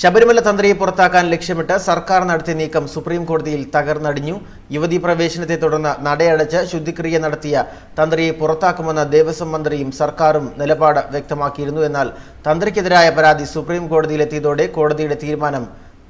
ശബരിമല തന്ത്രിയെ പുറത്താക്കാൻ ലക്ഷ്യമിട്ട് സർക്കാർ നടത്തിയ നീക്കം സുപ്രീം കോടതിയിൽ തകർന്നടിഞ്ഞു. യുവതി പ്രവേശനത്തെ തുടർന്ന് നടയടച്ച് ശുദ്ധിക്രിയ നടത്തിയ തന്ത്രിയെ പുറത്താക്കുമെന്ന ദേവസ്വം മന്ത്രിയും സർക്കാരും നിലപാട് വ്യക്തമാക്കിയിരുന്നു. എന്നാൽ തന്ത്രിക്കെതിരായ പരാതി സുപ്രീം കോടതിയിലെത്തിയതോടെ കോടതിയുടെ തീരുമാനം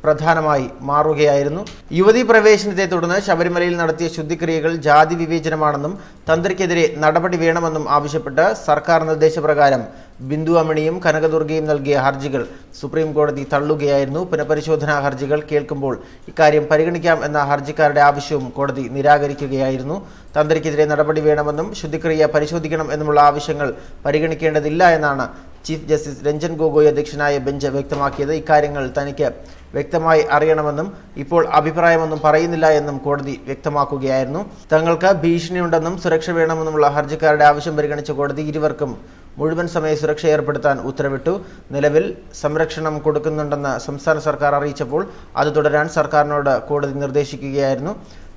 പ്രധാനമായി മാറുകയായിരുന്നു. യുവതി പ്രവേശനത്തെ തുടർന്ന് ശബരിമലയിൽ നടത്തിയ ശുദ്ധിക്രിയകൾ ജാതി വിവേചനമാണെന്നും തന്ത്രിക്കെതിരെ നടപടി വേണമെന്നും ആവശ്യപ്പെട്ട് സർക്കാർ നിർദ്ദേശപ്രകാരം ബിന്ദു അമണിയും കനകദുർഗയും നൽകിയ ഹർജികൾ സുപ്രീം കോടതി തള്ളുകയായിരുന്നു. പുനഃപരിശോധനാ ഹർജികൾ കേൾക്കുമ്പോൾ ഇക്കാര്യം പരിഗണിക്കാം എന്ന ഹർജിക്കാരുടെ ആവശ്യവും കോടതി നിരാകരിക്കുകയായിരുന്നു. തന്ത്രിക്കെതിരെ നടപടി വേണമെന്നും ശുദ്ധിക്രിയ പരിശോധിക്കണം എന്നുമുള്ള ആവശ്യങ്ങൾ പരിഗണിക്കേണ്ടതില്ല എന്നാണ് ചീഫ് ജസ്റ്റിസ് രഞ്ജൻ ഗൊഗോയ് അധ്യക്ഷനായ ബെഞ്ച് വ്യക്തമാക്കിയത്. ഇക്കാര്യങ്ങൾ തനിക്ക് വ്യക്തമായി അറിയണമെന്നും ഇപ്പോൾ അഭിപ്രായമൊന്നും പറയുന്നില്ല എന്നും കോടതി വ്യക്തമാക്കുകയായിരുന്നു. തങ്ങൾക്ക് ഭീഷണിയുണ്ടെന്നും സുരക്ഷ വേണമെന്നുമുള്ള ഹർജിക്കാരുടെ ആവശ്യം പരിഗണിച്ച കോടതി ഇരുവർക്കും മുഴുവൻ സമയ സുരക്ഷ ഏർപ്പെടുത്താൻ ഉത്തരവിട്ടു. നിലവിൽ സംരക്ഷണം കൊടുക്കുന്നുണ്ടെന്ന് സംസ്ഥാന സർക്കാർ അറിയിച്ചപ്പോൾ അത് തുടരാൻ സർക്കാരിനോട് കോടതി നിർദ്ദേശിക്കുകയായിരുന്നു.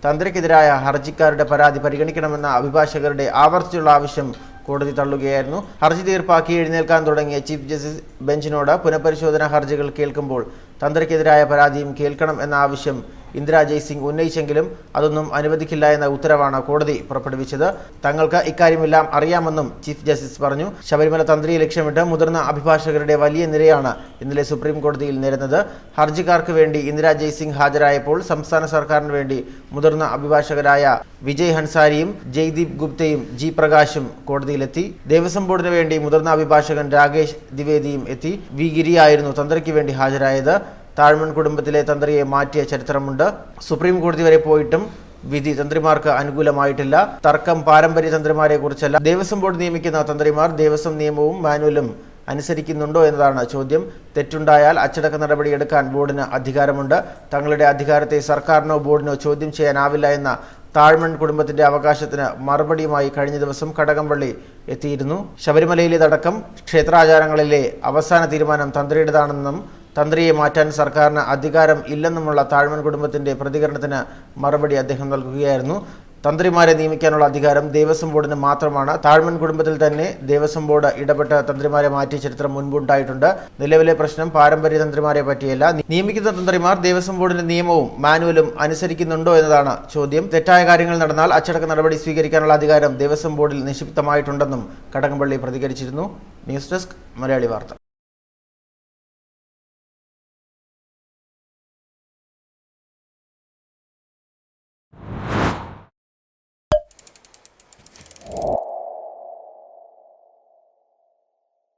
തന്ത്രിക്കെതിരായ ഹർജിക്കാരുടെ പരാതി പരിഗണിക്കണമെന്ന അഭിഭാഷകരുടെ ആവർത്തിച്ചുള്ള ആവശ്യം കോടതി തള്ളുകയായിരുന്നു. ഹർജി തീർപ്പാക്കി എഴുന്നേൽക്കാൻ തുടങ്ങിയ ചീഫ് ജസ്റ്റിസ് ബെഞ്ചിനോട് പുനഃപരിശോധനാ ഹർജികൾ കേൾക്കുമ്പോൾ തന്ത്രിക്കെതിരായ പരാതിയും കേൾക്കണം എന്ന ആവശ്യം ഇന്ദിരാ ജയ്സിംഗ് ഉന്നയിച്ചെങ്കിലും അതൊന്നും അനുവദിക്കില്ല എന്ന ഉത്തരവാണ് കോടതി പുറപ്പെടുവിച്ചത്. തങ്ങൾക്ക് ഇക്കാര്യമെല്ലാം അറിയാമെന്നും ചീഫ് ജസ്റ്റിസ് പറഞ്ഞു. ശബരിമല തന്ത്രിയെ ലക്ഷ്യമിട്ട് മുതിർന്ന അഭിഭാഷകരുടെ വലിയ നിരയാണ് ഇന്നലെ സുപ്രീം കോടതിയിൽ നേരുന്നത് ഹർജിക്കാർക്ക് വേണ്ടി ഇന്ദിരാ ജയ്സിംഗ് ഹാജരായപ്പോൾ സംസ്ഥാന സർക്കാരിന് വേണ്ടി മുതിർന്ന അഭിഭാഷകരായ വിജയ് ഹൻസാരിയും ജയ്ദീപ് ഗുപ്തയും ജി പ്രകാശും കോടതിയിലെത്തി. ദേവസ്വം ബോർഡിന് വേണ്ടി മുതിർന്ന അഭിഭാഷകൻ രാകേഷ് ദ്വിവേദിയും എത്തി. വി ഗിരിയായിരുന്നു തന്ത്രിക്ക് വേണ്ടി ഹാജരായത്. താഴ്മൺ കുടുംബത്തിലെ തന്ത്രിയെ മാറ്റിയ ചരിത്രമുണ്ട്. സുപ്രീം കോടതി വരെ പോയിട്ടും വിധി തന്ത്രിമാർക്ക് അനുകൂലമായിട്ടില്ല. തർക്കം പാരമ്പര്യ തന്ത്രിമാരെ കുറിച്ചല്ല. ദേവസ്വം ബോർഡ് നിയമിക്കുന്ന തന്ത്രിമാർ ദേവസ്വം നിയമവും മാനുവലും അനുസരിക്കുന്നുണ്ടോ എന്നതാണ് ചോദ്യം. തെറ്റുണ്ടായാൽ അച്ചടക്ക നടപടി എടുക്കാൻ ബോർഡിന് അധികാരമുണ്ട്. തങ്ങളുടെ അധികാരത്തെ സർക്കാരിനോ ബോർഡിനോ ചോദ്യം ചെയ്യാനാവില്ല എന്ന താഴ്മൺ കുടുംബത്തിന്റെ അവകാശത്തിന് മറുപടിയുമായി കഴിഞ്ഞ ദിവസം കടകംപള്ളി എത്തിയിരുന്നു. ശബരിമലയിലേതടക്കം ക്ഷേത്രാചാരങ്ങളിലെ അവസാന തീരുമാനം തന്ത്രിയുടേതാണെന്നും തന്ത്രിയെ മാറ്റാൻ സർക്കാരിന് അധികാരം ഇല്ലെന്നുമുള്ള താഴ്മൻ കുടുംബത്തിന്റെ പ്രതികരണത്തിന് മറുപടി അദ്ദേഹം നൽകുകയായിരുന്നു. തന്ത്രിമാരെ നിയമിക്കാനുള്ള അധികാരം ദേവസ്വം ബോർഡിന് മാത്രമാണ്. താഴ്മൺ കുടുംബത്തിൽ തന്നെ ദേവസ്വം ബോർഡ് ഇടപെട്ട തന്ത്രിമാരെ മാറ്റിയ ചരിത്രം മുൻപുണ്ടായിട്ടുണ്ട്. നിലവിലെ പ്രശ്നം പാരമ്പര്യ തന്ത്രിമാരെ പറ്റിയല്ല. നിയമിക്കുന്ന തന്ത്രിമാർ ദേവസ്വം ബോർഡിന്റെ നിയമവും മാനുവലും അനുസരിക്കുന്നുണ്ടോ എന്നതാണ് ചോദ്യം. തെറ്റായ കാര്യങ്ങൾ നടന്നാൽ അച്ചടക്ക നടപടി സ്വീകരിക്കാനുള്ള അധികാരം ദേവസ്വം ബോർഡിൽ നിക്ഷിപ്തമായിട്ടുണ്ടെന്നും കടകംപള്ളി പ്രതികരിച്ചിരുന്നു. ന്യൂസ് ഡെസ്ക് മലയാളി വാർത്ത.